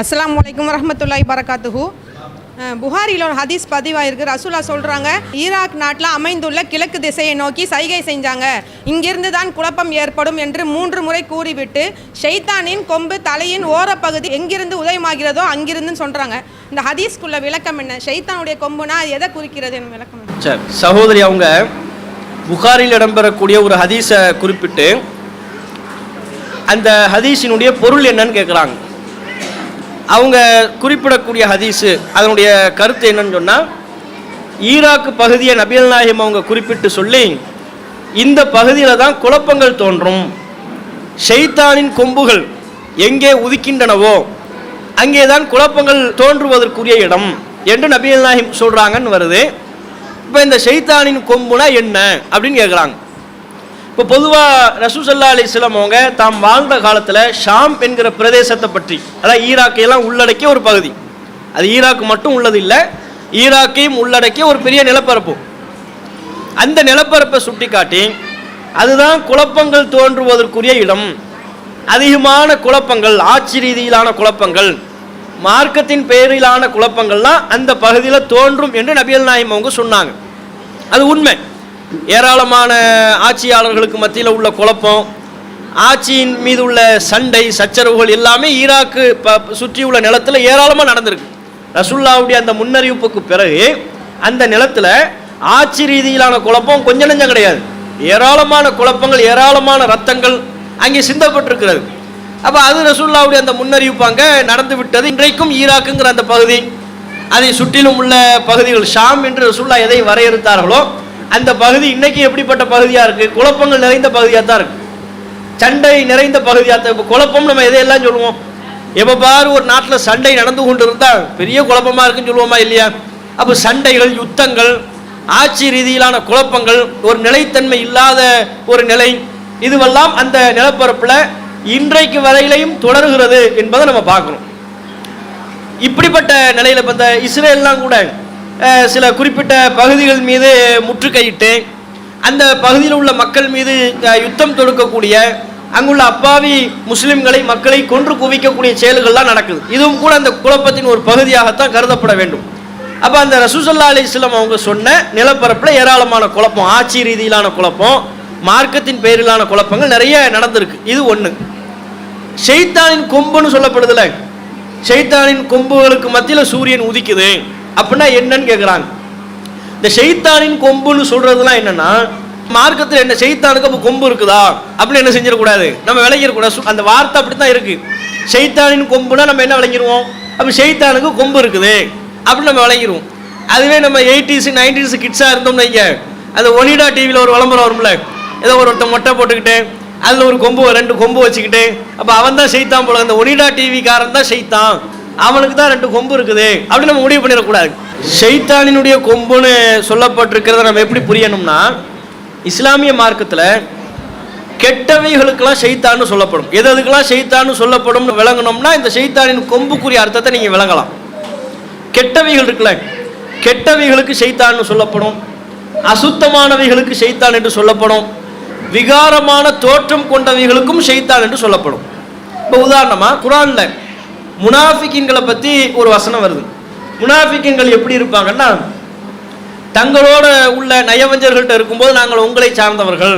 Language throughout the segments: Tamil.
அஸ்லாம் வலைக்கம் வரமத்துல்லாய் பரகாத்துஹூ புகாரியில் ஒரு ஹதீஸ் பதிவாயிருக்கு. ரசூலா சொல்கிறாங்க ஈராக் நாட்டில் அமைந்துள்ள கிழக்கு திசையை நோக்கி சைகை செஞ்சாங்க. இங்கிருந்து தான் குழப்பம் ஏற்படும் என்று மூன்று முறை கூறிவிட்டு ஷைத்தானின் கொம்பு தலையின் ஓரப்பகுதி எங்கிருந்து உதயமாகிறதோ அங்கிருந்துன்னு சொல்கிறாங்க இந்த ஹதீஸ்க்குள்ள விளக்கம் என்ன? ஷைத்தானுடைய கொம்புனா அது எதை குறிக்கிறது என்ன விளக்கம் சார் சரி சகோதரி அவங்க புகாரில் இடம்பெறக்கூடிய ஒரு ஹதீஸை குறிப்பிட்டு அந்த ஹதீஸினுடைய பொருள் என்னன்னு கேட்குறாங்க அவங்க குறிப்பிடக்கூடிய ஹதீஸு அதனுடைய கருத்து என்னன்னு சொன்னால் ஈராக்கு பகுதியை நபியல் நாயகம் அவங்க குறிப்பிட்டு சொல்லி இந்த பகுதியில் தான் குழப்பங்கள் தோன்றும். ஷைத்தானின் கொம்புகள் எங்கே உதிக்கின்றனவோ அங்கே தான் குழப்பங்கள் தோன்றுவதற்குரிய இடம் என்று நபியல் நாயகம் சொல்கிறாங்கன்னு வருது. இப்போ இந்த ஷைத்தானின் கொம்புனா என்ன அப்படின்னு கேட்குறாங்க இப்போ பொதுவாக ரசூசல்லா அலிஸ்லாம் அவங்க தாம் வாழ்ந்த காலத்தில் ஷாம் என்கிற பிரதேசத்தை பற்றி அதாவது ஈராக்கையெல்லாம் உள்ளடக்கிய ஒரு பகுதி. அது ஈராக் மட்டும் உள்ளது இல்லை ஈராக்கையும் உள்ளடக்கிய ஒரு பெரிய நிலப்பரப்பு. அந்த நிலப்பரப்பை சுட்டிக்காட்டி அதுதான் குழப்பங்கள் தோன்றுவதற்குரிய இடம். அதிகமான குழப்பங்கள் ஆட்சி ரீதியிலான குழப்பங்கள் மார்க்கத்தின் பெயரிலான குழப்பங்கள்லாம் அந்த பகுதியில் தோன்றும் என்று நபியல் நாயம் அவங்க சொன்னாங்க. அது உண்மை. ஏராளமான ஆட்சியாளர்களுக்கு மத்தியில் உள்ள குழப்பம். ஆட்சியின் மீது உள்ள சண்டை சச்சரவுகள் எல்லாமே ஈராக்கு ப சுற்றியுள்ள நிலத்தில் ஏராளமாக நடந்திருக்கு. ரசுல்லாவுடைய அந்த முன்னறிவிப்புக்கு பிறகு அந்த நிலத்தில் ஆட்சி ரீதியிலான குழப்பம் கொஞ்சம் நெஞ்சம் கிடையாது. ஏராளமான குழப்பங்கள் ஏராளமான ரத்தங்கள் அங்கே சிந்தப்பட்டிருக்கிறது. அப்போ அது ரசுல்லாவுடைய அந்த முன்னறிவிப்பு அங்கே நடந்து விட்டது. இன்றைக்கும் ஈராக்குங்கிற அந்த பகுதி அதை சுற்றிலும் உள்ள பகுதிகள் ஷாம் என்று ரசுல்லா எதை வரையறுத்தார்களோ அந்த பகுதி இன்னைக்கு எப்படிப்பட்ட பகுதியாக இருக்குது குழப்பங்கள் நிறைந்த பகுதியாக தான் இருக்குது சண்டை நிறைந்த பகுதியாக தான் இப்போ குழப்பம் நம்ம எதையெல்லாம் சொல்லுவோம்? எப்போ பாரு ஒரு நாட்டில் சண்டை நடந்து கொண்டு இருந்தால் பெரிய குழப்பமாக இருக்குன்னு சொல்லுவோமா இல்லையா? அப்போ சண்டைகள் யுத்தங்கள் ஆட்சி ரீதியிலான குழப்பங்கள் ஒரு நிலைத்தன்மை இல்லாத ஒரு நிலை இதுவெல்லாம் அந்த நிலப்பரப்பில் இன்றைக்கு வரையிலையும் தொடர்கிறது என்பதை நம்ம பார்க்கணும். இப்படிப்பட்ட நிலையில் இப்போ இந்த இஸ்ரேல்லாம் கூட சில குறிப்பிட்ட பகுதிகள் மீது முற்றுகையிட்டு அந்த பகுதியில் உள்ள மக்கள் மீது யுத்தம் தொடுக்கக்கூடிய அங்குள்ள அப்பாவி முஸ்லிம்களை மக்களை கொன்று குவிக்கக்கூடிய செயல்கள்லாம் நடக்குது. இதுவும் கூட அந்த குழப்பத்தின் ஒரு பகுதியாகத்தான் கருதப்பட வேண்டும். அப்போ அந்த ரசூசல்லா அலிஸ்லாம் அவங்க சொன்ன நிலப்பரப்பில் ஏராளமான குழப்பம் ஆட்சி ரீதியிலான குழப்பம் மார்க்கத்தின் பெயரிலான குழப்பங்கள் நிறைய நடந்திருக்கு. இது ஒன்று ஷைத்தானின் கொம்புன்னு சொல்லப்படுதுல. ஷைத்தானின் கொம்புகளுக்கு மத்தியில் சூரியன் உதிக்குது. அப்படின்னா என்னன்னு கேட்குறாங்க இந்த ஷைத்தானின் கொம்புன்னு சொல்றதுலாம் என்னன்னா மார்க்கத்தில் என்ன ஷைத்தானுக்கு அப்போ கொம்பு இருக்குதா? அப்படின்னு என்ன செஞ்சிடக்கூடாது. நம்ம விளங்கிடக்கூடாது. அந்த வார்த்தை அப்படி தான் இருக்கு. ஷைத்தானின் கொம்புனா நம்ம என்ன விளங்கிடுவோம்? அப்போ ஷைத்தானுக்கு கொம்பு இருக்குது. அப்படின்னு நம்ம விளங்கிடுவோம். அதுவே நம்ம எயிட்டிஸ் நைன்டிஸ் கிட்ஸாக இருந்தோம்னு வைங்க. அந்த ஒனிடா டிவியில் ஒரு விளம்பரம் வரும்ல. ஏதோ ஒரு ஒருத்தன் மொட்டை போட்டுக்கிட்டு அதில் ஒரு கொம்பு ரெண்டு கொம்பு வச்சுக்கிட்டு அப்போ அவன் தான் செய்தான் போல. அந்த ஒனிடா டிவிக்காரன் தான் செய்தான் அவனுக்கு தான் ரெண்டு கொம்பு இருக்குது. அப்படின்னு நம்ம முடிவு பண்ணிடக்கூடாது. ஷைத்தானினுடைய கொம்புன்னு சொல்லப்பட்டிருக்கிறத நம்ம எப்படி புரியணும்னா இஸ்லாமிய மார்க்கத்தில் கெட்டவைகளுக்கெல்லாம் செய்தான்னு சொல்லப்படும். எது அதுக்கெல்லாம் செய்தான்னு சொல்லப்படும் விளங்கணும்னா இந்த செய்தானின் கொம்புக்குரிய அர்த்தத்தை நீங்கள் விளங்கலாம். கெட்டவைகள் இருக்குல்ல கெட்டவைகளுக்கு செய்தான்னு சொல்லப்படும். அசுத்தமானவைகளுக்கு செய்தான் என்று சொல்லப்படும். விகாரமான தோற்றம் கொண்டவைகளுக்கும் செய்தான் என்று சொல்லப்படும். இப்போ உதாரணமாக குரானில் முனாஃபிக்கின்களை பற்றி ஒரு வசனம் வருது. முனாஃபிக்கின்கள் எப்படி இருப்பாங்கன்னா தங்களோட உள்ள நயவஞ்சர்கள்ட்ட இருக்கும்போது நாங்கள் உங்களை சார்ந்தவர்கள்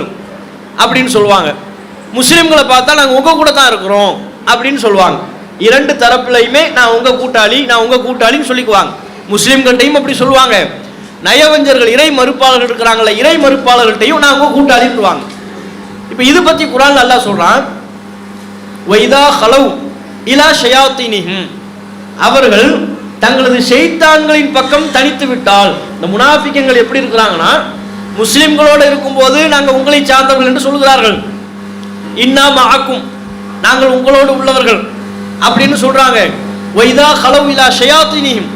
அப்படின்னு சொல்லுவாங்க. முஸ்லீம்களை பார்த்தா நாங்கள் உங்கள் கூட தான் இருக்கிறோம் அப்படின்னு சொல்லுவாங்க. இரண்டு தரப்புலையுமே நான் உங்கள் கூட்டாளி நான் உங்கள் கூட்டாளின்னு சொல்லிக்குவாங்க. முஸ்லீம்கள்ட்டையும் அப்படி சொல்லுவாங்க. நயவஞ்சர்கள் இறை மறுப்பாளர்கள் இருக்கிறாங்களே இறை மறுப்பாளர்கள்ட்டையும் நான் உங்கள் கூட்டாளின்னுவாங்க. இப்போ இது பற்றி குரான் நல்லா சொல்கிறான் வைதா ஹலவ் இலா ஷயாத்தினிஹும். அவர்கள் தங்களது ஷைத்தான்களின் பக்கம் தனித்து விட்டால் இந்த முனாஃபிக்கங்கள் எப்படி இருக்கிறாங்கன்னா முஸ்லிம்களோடு இருக்கும்போது நாங்கள் உங்களை சார்ந்தவர்கள் என்று சொல்கிறார்கள். இன்னாம் ஆக்கும் நாங்கள் உங்களோடு உள்ளவர்கள் அப்படின்னு சொல்கிறாங்க வைதா ஹலவ் இலா ஷயாத்தினியும்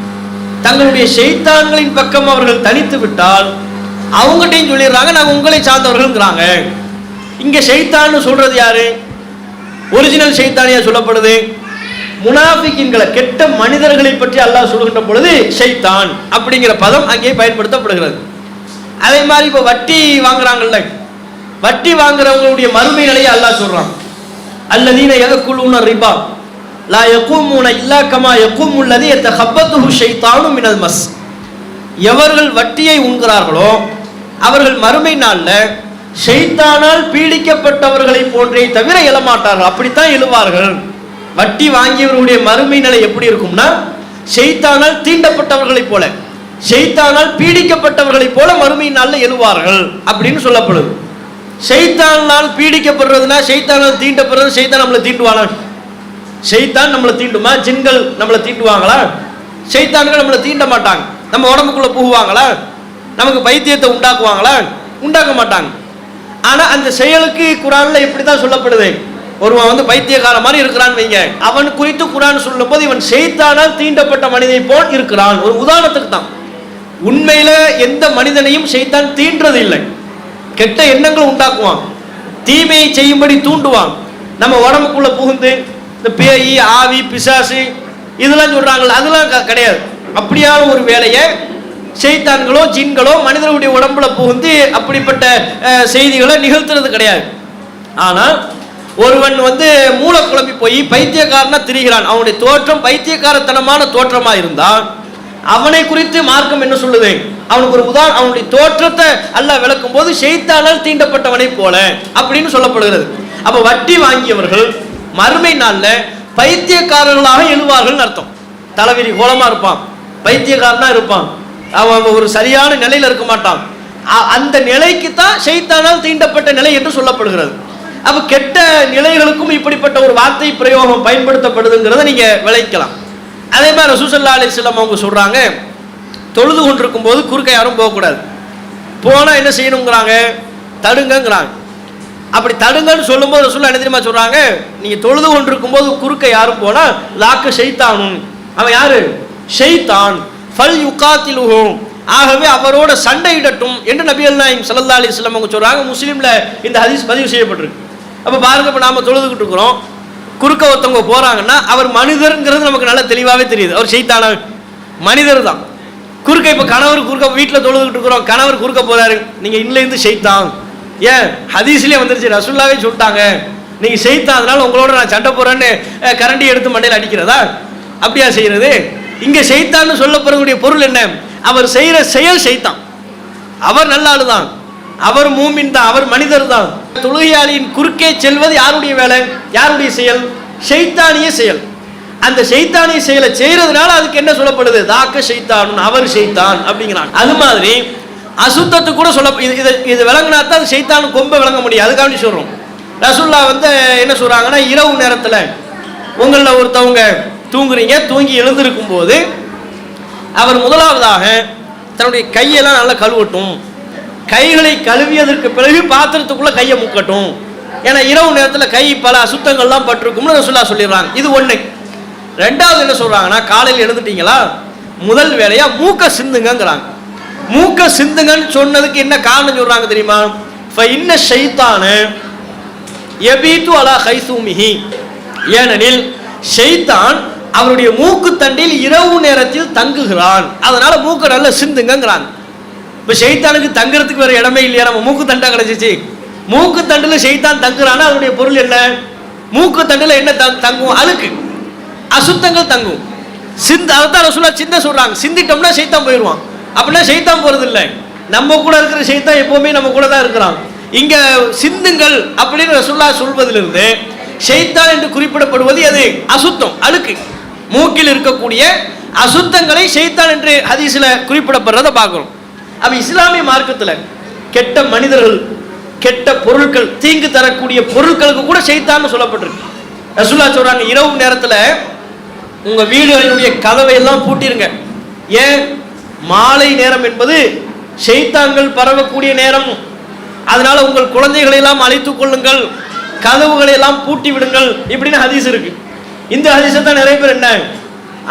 தங்களுடைய ஷைத்தான்களின் பக்கம் அவர்கள் தனித்து விட்டால் அவங்ககிட்டையும் சொல்லிடுறாங்க நாங்கள் உங்களை சார்ந்தவர்கள்ங்கிறாங்க. இங்கே ஷைத்தான்னு சொல்கிறது யாரு? ஒரிஜினல் ஷைத்தானியா சொல்லப்படுது. முனாஃபிக்கின்களை கெட்ட மனிதர்களை பற்றி அல்லாஹ் சொல்கின்ற பொழுது ஷைத்தான் அப்படிங்கிற பதம் அங்கே பயன்படுத்தப்படுகிறது. அதே மாதிரி இப்போ வட்டி வாங்குறாங்கல்ல வட்டி வாங்குறவங்களுடைய மறுமை நிலையை அல்லாஹ் சொல்றான். அல்லதீன எதற்குள்ளுன ரிபா லா யகூமுன இல்லா கமா எத்த கப்பதுஹு ஷைத்தானும் மினல் மஸ். எவர்கள் வட்டியை உண்கிறார்களோ அவர்கள் மறுமை நாளில் ஷைத்தானால் பீடிக்கப்பட்டவர்களை போன்றே தவிர எழமாட்டார்கள் அப்படித்தான் எழுவார்கள். வட்டி வாங்கியவர்களுடைய மறுமை நிலை எப்படி இருக்கும்னா செய்தானால் தீண்டப்பட்டவர்களைப் போல செய்தானால் பீடிக்கப்பட்டவர்களைப் போல மறுமை நாளில் எழுவார்கள் அப்படின்னு சொல்லப்படுது. ஷைத்தானால் பீடிக்கப்படுறதுனா செய்தானால் தீண்டப்படுறது செய்தான் நம்மளை தீண்டுவானா? செய்தான் நம்மளை தீண்டுமா? ஜின்கள் நம்மளை தீண்டுவாங்களா? ஷைத்தான்கள் நம்மளை தீண்ட மாட்டாங்க. நம்ம உடம்புக்குள்ள புகுவாங்களா? நமக்கு பைத்தியத்தை உண்டாக்குவாங்களா? உண்டாக்க மாட்டாங்க. ஆனால் அந்த செயலுக்கு குரானில் இப்படி தான் சொல்லப்படுது. ஒருவன் வந்து பைத்தியக்கார மாதிரி இருக்கிறான்னு வைங்க. அவன் குறித்து குரான் சொல்லும்போது இவன் செய்தானால் தீண்டப்பட்ட மனிதனை போல் இருக்கிறான். ஒரு உதாரணத்துக்கு தான். உண்மையில எந்த மனிதனையும் செய்தான் தீண்டுறது இல்லை கெட்ட எண்ணங்கள் உண்டாக்குவான். தீமையை செய்யும்படி தூண்டுவான். நம்ம உடம்புக்குள்ள புகுந்து இந்த பேய் ஆவி பிசாசு இதெல்லாம் சொல்றாங்களே அதெல்லாம் க- கிடையாது. அப்படியான ஒரு வேலையை செய்தான்களோ ஜின்களோ மனிதர்களுடைய உடம்புல புகுந்து அப்படிப்பட்ட செய்திகளை நிகழ்த்துறது கிடையாது. ஆனால் ஒருவன் வந்து மூளை குழம்பி போய் பைத்தியக்காரனா திரிகிறான். அவனுடைய தோற்றம் பைத்தியக்காரத்தனமான தோற்றமா இருந்தால் அவனை குறித்து மார்க்கம் என்ன சொல்லுது? அவனுக்கு ஒரு உதாரணம் அவனுடைய தோற்றத்தை அல்ல விளக்கும் போது ஷைத்தானால் தீண்டப்பட்டவனை போல அப்படின்னு சொல்லப்படுகிறது. அப்ப வட்டி வாங்கியவர்கள் மறுமை நாள்ல பைத்தியக்காரர்களாக எழுவார்கள் அர்த்தம். தலைவிரி கோலமா இருப்பான். பைத்தியக்காரனா இருப்பான். அவன் ஒரு சரியான நிலையில் இருக்க மாட்டான். அ- அந்த நிலைக்கு தான் செய்தானால் தீண்டப்பட்ட நிலை என்று சொல்லப்படுகிறது. அப்போ கெட்ட நிலைகளுக்கும் இப்படிப்பட்ட ஒரு வார்த்தை பிரயோகம் பயன்படுத்தப்படுதுங்கிறத நீங்கள் விளைக்கலாம். அதே மாதிரி ரசூசல்லா அலிஸ்லாம் அவங்க சொல்கிறாங்க தொழுது கொண்டிருக்கும் போது குறுக்க யாரும் போகக்கூடாது. போனால் என்ன செய்யணுங்கிறாங்க? தடுங்கங்கிறாங்க. அப்படி தடுங்கன்னு சொல்லும்போது ரசூல்லா என்ன தெரியுமா சொல்கிறாங்க நீங்கள் தொழுது கொண்டிருக்கும் போது குறுக்க யாரும் போனால் லாக்க செய்தானும் அவன் யாரு? செய்தான் ஃபல் யுகாத்திலுஹும் ஆகவே அவரோட சண்டையிடட்டும் என்று நபிகள் நாயம் சல்லா அலி இஸ்லாம் அவங்க சொல்கிறாங்க முஸ்லீமில் இந்த ஹதீஸ் பதிவு செய்யப்பட்டிருக்கு. அப்போ பாருங்க இப்போ நாம் தொழுதுகிட்டு இருக்கிறோம். குறுக்க ஒருத்தவங்க போகிறாங்கன்னா அவர் மனிதருங்கிறது நமக்கு நல்லா தெளிவாகவே தெரியுது. அவர் செய்தான மனிதர் தான். குறுக்க இப்போ கணவர் குறுக்க வீட்டில் தொழுதுகிட்டு இருக்கிறோம். கணவர் குறுக்க போகிறாரு நீங்கள் இன்னிலேருந்து செய்தான் ஏன்? ஹதீஸ்லேயே வந்துருச்சு. ரசுல்லாவே சொல்லிட்டாங்க. நீங்கள் செய்தான் அதனால உங்களோட நான் சண்டை போகிறேன்னு கரண்டி எடுத்து மண்டையில் அடிக்கிறதா? அப்படியா செய்கிறது இங்க செய்தான்னு சொல்லப்படக்கூடிய பொருள் என்ன? அவர் செய்யற செயல் செய்தான் அவர் நல்ல ஆளு தான் அவர் மூமின் தான் அவர் மனிதர் தான். தொழுகையாளியின் குறுக்கே செல்வது யாருடைய வேலை? யாருடைய செயல்? செய்தானிய செயல். அந்த செய்தானிய செயலை செய்யறதுனால அதுக்கு என்ன சொல்லப்படுது? தாக்க ஷைத்தான் அவர் செய்தான் அப்படிங்கிறான் அது மாதிரி அசுத்தத்து கூட சொல்ல இது இது இது விளங்கினா தான் அது ஷைத்தான் கொம்ப விளங்க முடியும். அதுக்காண்டி சொல்கிறோம் சொல்றோம். ரசுல்லா வந்து என்ன சொல்றாங்கன்னா இரவு நேரத்தில் உங்களில் ஒருத்தவங்க தூங்குறீங்க தூங்கி எழுந்திருக்கும் போது அவர் முதலாவதாக தன்னுடைய கையெல்லாம் நல்லா கழுவட்டும். கைகளை கழுவியதற்கு பிறகு பாத்திரத்துக்குள்ள கையை முக்கட்டும். ஏன்னா இரவு நேரத்தில் கை பல அசுத்தங்கள்லாம் பட்டிருக்கும்னு ரசூல்லா சொல்லிடுறாங்க. இது ஒன்று ரெண்டாவது என்ன சொல்கிறாங்கன்னா காலையில் எழுந்துட்டீங்களா? முதல் வேலையாக மூக்க சிந்துங்கிறாங்க மூக்க சிந்துங்கன்னு சொன்னதுக்கு என்ன காரணம் சொல்கிறாங்க தெரியுமா? இப்போ இன்ன ஷைத்தானு எபீத்து அலா ஹைசூமிஹி. ஏனெனில் ஷைத்தான் அவருடைய மூக்கு தண்டில் இரவு நேரத்தில் தங்குகிறான். அதனால மூக்கு நல்ல சிந்துங்கிறாங்க இப்போ ஷைத்தானுக்கு தங்குறதுக்கு வேற இடமே இல்லையா? நம்ம மூக்கு தண்டா கிடைச்சிச்சு. மூக்கு தண்டுல செய்தான் தங்குறான்னா அதனுடைய பொருள் என்ன? மூக்கு தண்டுல என்ன தங்கும்? அழுக்கு. அசுத்தங்கள் தங்கும். சிந்த அதான் ரசூலா சின்ன சொல்றாங்க. சிந்திட்டோம்னா செய்தான் போயிடுவான் அப்படின்னா ஷைத்தான் போறது இல்லை நம்ம கூட இருக்கிற ஷைத்தான் எப்பவுமே நம்ம கூட தான் இருக்கிறான். இங்க சிந்துங்கள் அப்படின்னு ரசூல்லா சொல்வதிலிருந்து ஷைத்தான் என்று குறிப்பிடப்படுவது அது அசுத்தம் அழுக்கு. மூக்கில் இருக்கக்கூடிய அசுத்தங்களை செய்தான் என்று ஹதீஸில் குறிப்பிடப்படுறத பார்க்குறோம். அப்போ இஸ்லாமிய மார்க்கத்தில் கெட்ட மனிதர்கள் கெட்ட பொருட்கள் தீங்கு தரக்கூடிய பொருட்களுக்கு கூட செய்தான்னு சொல்லப்பட்டிருக்கு. ரசூல்லா சொல்கிறாங்க இரவு நேரத்தில் உங்கள் வீடுகளினுடைய கதவை எல்லாம் பூட்டிருங்க. ஏன்? மாலை நேரம் என்பது செய்தாங்கள் பரவக்கூடிய நேரம். அதனால உங்கள் குழந்தைகளை எல்லாம் அழைத்துக் கொள்ளுங்கள். கதவுகளை எல்லாம் பூட்டி விடுங்கள். இப்படின்னு ஹதீஸ் இருக்குது இந்த ஹதீஸை தான் நிறைய பேர் என்ன?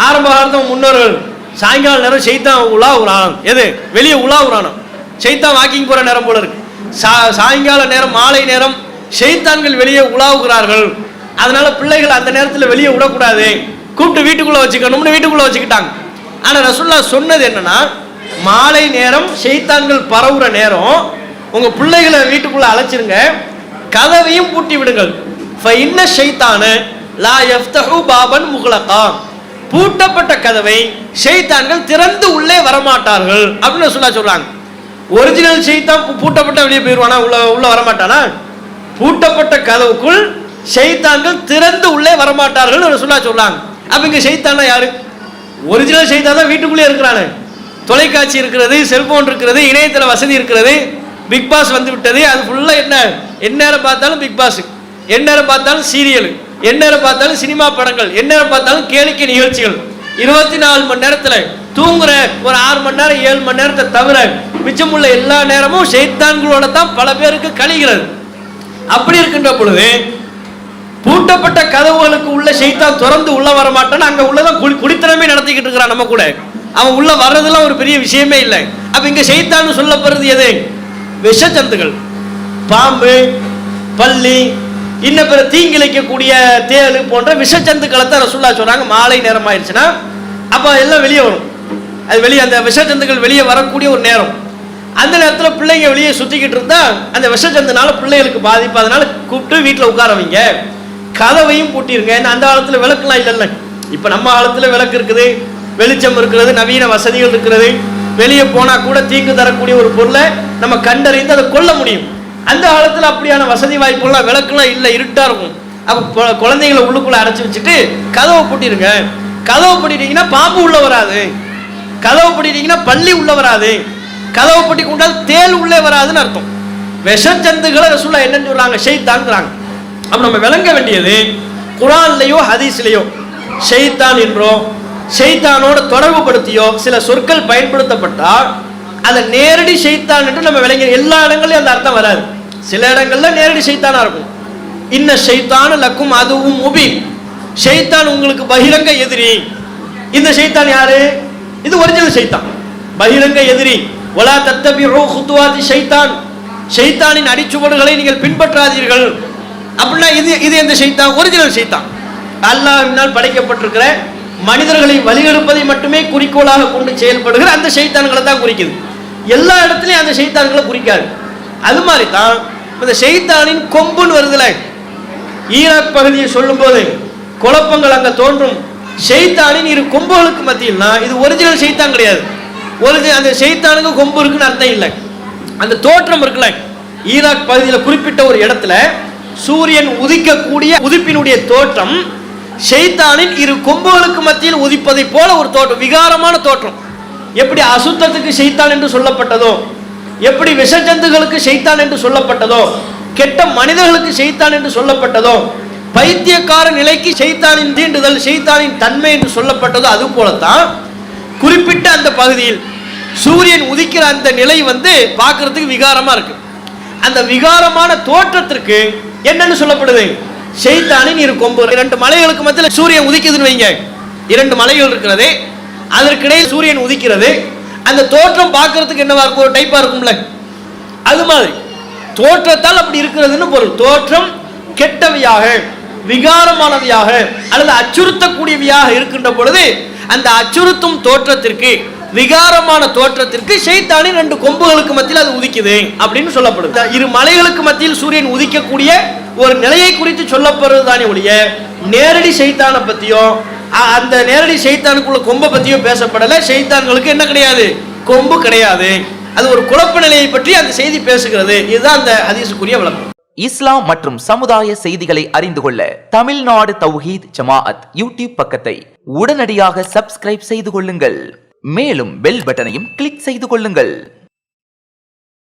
ஆரம்ப காலத்து முன்னோர்கள் சாயங்கால நேரம் ஷைத்தான் உலா உராணம் எது? வெளியே உலா உராணம் ஷைத்தான் வாக்கிங் போகிற நேரம் போல இருக்கு. சா சாயங்கால நேரம் மாலை நேரம் செய்தான்கள் வெளியே உலாவுகிறார்கள். அதனால பிள்ளைகள் அந்த நேரத்தில் வெளியே விடக்கூடாது. கூப்பிட்டு வீட்டுக்குள்ளே வச்சுக்கணும்னு வீட்டுக்குள்ளே வச்சுக்கிட்டாங்க. ஆனால் ரசுல்லா சொன்னது என்னன்னா மாலை நேரம் செய்தான்கள் பரவுற நேரம் உங்கள் பிள்ளைகளை வீட்டுக்குள்ளே அழைச்சிருங்க. கதவையும் பூட்டி விடுங்கள். இப்போ இன்ன ஷைத்தானு லா எஃப்தஹு பாபன் முகலகா பூட்டப்பட்ட கதவை ஷைத்தான்கள் திறந்து உள்ளே வரமாட்டார்கள் அப்படின்னு சொன்னா சொல்றாங்க. ஒரிஜினல் செய்தான் பூட்டப்பட்ட வெளியே போயிடுவானா உள்ள உள்ள வரமாட்டானா? பூட்டப்பட்ட கதவுக்குள் ஷைத்தான்கள் திறந்து உள்ளே வரமாட்டார்கள் ரசூலா சொல்றாங்க. அப்ப இங்க ஷைத்தானா யாரு? ஒரிஜினல் ஷைத்தான் தான் வீட்டுக்குள்ளே இருக்கிறானு. தொலைக்காட்சி இருக்கிறது செல்போன் இருக்கிறது இணையதள வசதி இருக்கிறது. பிக் பாஸ் வந்து விட்டது. அது ஃபுல்லா என்ன? எந்நேரம் பார்த்தாலும் பிக் பாஸ் எந்நேரம் பார்த்தாலும் சீரியலு எந்நேரம் பார்த்தாலும் சினிமா படங்கள் எந்நேரம் பார்த்தாலும் கேளிக்கை நிகழ்ச்சிகள். இருபத்தி நாலு மணி நேரத்தில் தூங்குற ஒரு ஆறு மணி நேரம் ஏழு மணி நேரத்தை தவிர மிச்சமுள்ள எல்லா நேரமும் செய்தான்களோட தான் பல பேருக்கு கழிகிறது. அப்படி இருக்கின்ற பொழுது பூட்டப்பட்ட கதவுகளுக்கு உள்ள செய்தான் திறந்து உள்ள வர மாட்டான்னு அங்கே உள்ளதான் குடி குடித்தனமே நடத்திக்கிட்டு இருக்கிறான் நம்ம கூட. அவன் உள்ள வர்றதெல்லாம் ஒரு பெரிய விஷயமே இல்லை. அப்போ இங்கே செய்தான்னு சொல்லப்படுறது எது? விஷஜந்துகள் பாம்பு பள்ளி இன்ன பிற தீங்கிழைக்கக்கூடிய தேள் போன்ற விஷஜந்துக்களை தான் ரசுல்லா சொல்கிறாங்க மாலை நேரம் ஆயிடுச்சுன்னா அப்போ எல்லாம் வெளியே வரும். அது வெளியே அந்த விஷச்சந்துக்கள் வெளியே வரக்கூடிய ஒரு நேரம். அந்த நேரத்தில் பிள்ளைங்க வெளியே சுற்றிக்கிட்டு இருந்தால் அந்த விஷஜந்துனால பிள்ளைகளுக்கு பாதிப்பு. அதனால் கூப்பிட்டு வீட்டில் உட்கார வைங்க. கதவையும் பூட்டிருங்க. ஏன்னா அந்த காலத்தில் விளக்குலாம் இல்லைல்ல. இப்போ நம்ம காலத்தில் விளக்கு இருக்குது. வெளிச்சம் இருக்கிறது நவீன வசதிகள் இருக்கிறது. வெளியே போனால் கூட தீங்கு தரக்கூடிய ஒரு பொருளை நம்ம கண்டறிந்து அதை கொல்ல முடியும். அந்த காலத்தில் அப்படியான வசதி வாய்ப்புகள்லாம் விளக்குலாம் இல்லை இருட்டாக இருக்கும். அப்போ குழந்தைங்கள உள்ளுக்குள்ளே அடைச்சி வச்சுட்டு கதவை பூட்டிடுங்க. கதவை பூட்டிட்டீங்கன்னா பாம்பு உள்ளே வராது. கதவை பூட்டிட்டீங்கன்னா பள்ளி உள்ளே வராது. கதவை பூட்டி கொண்டால் தேல் உள்ளே வராதுன்னு அர்த்தம். விஷஜந்துகளை ரசுல்லா என்னன்னு சொல்கிறாங்க ஷைத்தான்ங்கிறாங்க. அப்போ நம்ம விளங்க வேண்டியது குரான்லயோ ஹதீஸ்லயோ ஷெய்தான் என்றோ ஷெய்தானோட தொடர்பு படுத்தியோ சில சொற்கள் பயன்படுத்தப்பட்டால் அதை நேரடி ஷெய்தான் என்று நம்ம விளங்க எல்லா இடங்களையும் அந்த அர்த்தம் வராது. சில இடங்கள்ல நேரடி சைத்தானா இருக்கும். இன்ன ஷைத்தான் லக்கும் அதுவும் முபின். சைத்தான் உங்களுக்கு பகிரங்க எதிரி. இந்த சைத்தான் யாரு? இது ஒரிஜினல் சைத்தான் பகிரங்க எதிரி. ஒலா தத்தபி ரோ குத்துவாதி ஷைத்தான். ஷைத்தானின் அடிச்சுவடுகளை நீங்கள் பின்பற்றாதீர்கள். அப்படின்னா இது இது எந்த சைத்தான் ஒரிஜினல் சைத்தான் அல்லாஹ்வினால் படைக்கப்பட்டிருக்கிற மனிதர்களை வழிகெடுப்பதை மட்டுமே குறிக்கோளாக கொண்டு செயல்படுகிற அந்த சைத்தான்களை தான் குறிக்குது. எல்லா இடத்துலையும் அந்த சைத்தான்களை குறிக்காது. அது மாதிரி தான் இந்த செய்தானின் கொம்புன்னு வருதுல. ஈராக் பகுதியை சொல்லும்போது குழப்பங்கள் அங்க தோன்றும். செய்தானின் இரு கொம்புகளுக்கு மத்தியில்னா இது ஒரிஜினல் செய்தான் கிடையாது. ஒரு அந்த ஷைத்தானுக்கு கொம்பு இருக்குன்னு அர்த்தம் இல்லை. அந்த தோற்றம் இருக்குல்ல ஈராக் பகுதியில் குறிப்பிட்ட ஒரு இடத்துல சூரியன் உதிக்கக்கூடிய உதிப்பினுடைய தோற்றம் செய்தானின் இரு கொம்புகளுக்கு மத்தியில் உதிப்பதை போல ஒரு தோற்றம் விகாரமான தோற்றம். எப்படி அசுத்தத்துக்கு செய்தான் என்று சொல்லப்பட்டதோ எப்படி விஷஜந்துகளுக்கு செய்தான் என்று சொல்லப்பட்டதோ கெட்ட மனிதர்களுக்கு செய்தான் என்று சொல்லப்பட்டதோ பைத்தியக்கார நிலைக்கு செய்தானின் தீண்டுதல் செய்தானின் தன்மை என்று சொல்லப்பட்டதோ அது போலத்தான் குறிப்பிட்ட அந்த பகுதியில் சூரியன் உதிக்கிற அந்த நிலை வந்து பார்க்கறதுக்கு விகாரமா இருக்கு. அந்த விகாரமான தோற்றத்திற்கு என்னன்னு சொல்லப்படுது? செய்தானின் இரு கொம்பு. இரண்டு மலைகளுக்கு மத்தியில் சூரியன் உதிக்குதுன்னு வைங்க. இரண்டு மலைகள் இருக்கிறது அதற்கிடையில் சூரியன் உதிக்கிறது. அந்த தோற்றம் பார்க்கறதுக்கு என்னவா இருக்கும் ஒரு டைப்பா இருக்கும்ல? அது மாதிரி. தோற்றத்தால் அப்படி இருக்கிறதுன்னு பொருள். தோற்றம் கெட்டவையாக விகாரமானவையாக அல்லது அச்சுறுத்தக்கூடியவையாக இருக்கின்ற பொழுது அந்த அச்சுறுத்தும் தோற்றத்திற்கு விகாரமான தோற்றத்திற்கு ஷைத்தானின் ரெண்டு கொம்புகளுக்கு மத்தியில் அது உதிக்குது அப்படின்னு சொல்லப்படுது. இரு மலைகளுக்கு மத்தியில் சூரியன் உதிக்கக்கூடிய ஒரு நிலையை குறித்து சொல்லப்படுறது தானே ஒழிய நேரடி ஷைத்தானை பத்தியோ அந்த நேரடி ஷைத்தானுக்குள்ள கொம்பை பத்தியோ பேசப்படலை. ஷைத்தான்களுக்கு என்ன கிடையாது? கொம்பு கிடையாது. அது ஒரு குழப்ப நிலையை பற்றி அந்த செய்தி பேசுகிறது. இதுதான் அந்த ஹதீஸுக்குரிய விளக்கம். இஸ்லாம் மற்றும் சமுதாய செய்திகளை அறிந்து கொள்ள தமிழ்நாடு தௌஹீத் ஜமாஅத் யூடியூப் பக்கத்தை உடனடியாக சப்ஸ்கிரைப் செய்து கொள்ளுங்கள். மேலும் பெல் பட்டனையும் கிளிக் செய்து கொள்ளுங்கள்.